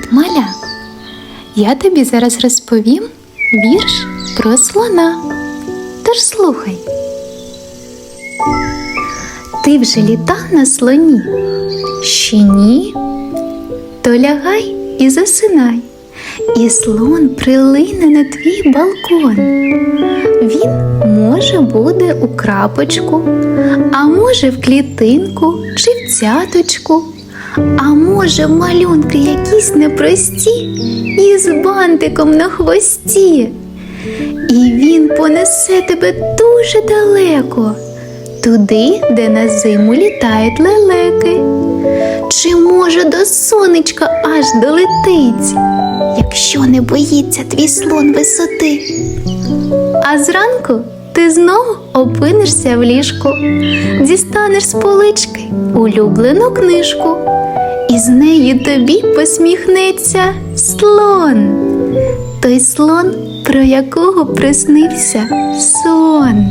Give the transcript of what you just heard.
Привіт, маля! Я тобі зараз розповім вірш про слона. Тож слухай. Ти вже літав на слоні? Ще ні? То лягай і засинай, і слон прилине на твій балкон. Він може буде у крапочку, а може в клітинку чи в цяточку, а може малюнки якісь непрості із бантиком на хвості. І він понесе тебе дуже далеко, туди, де на зиму літають лелеки. Чи може до сонечка аж долетить, якщо не боїться твій слон висоти? А зранку ти знову опинишся в ліжку, дістанеш з полички улюблену книжку, і з неї тобі посміхнеться слон. Той слон, про якого приснився сон.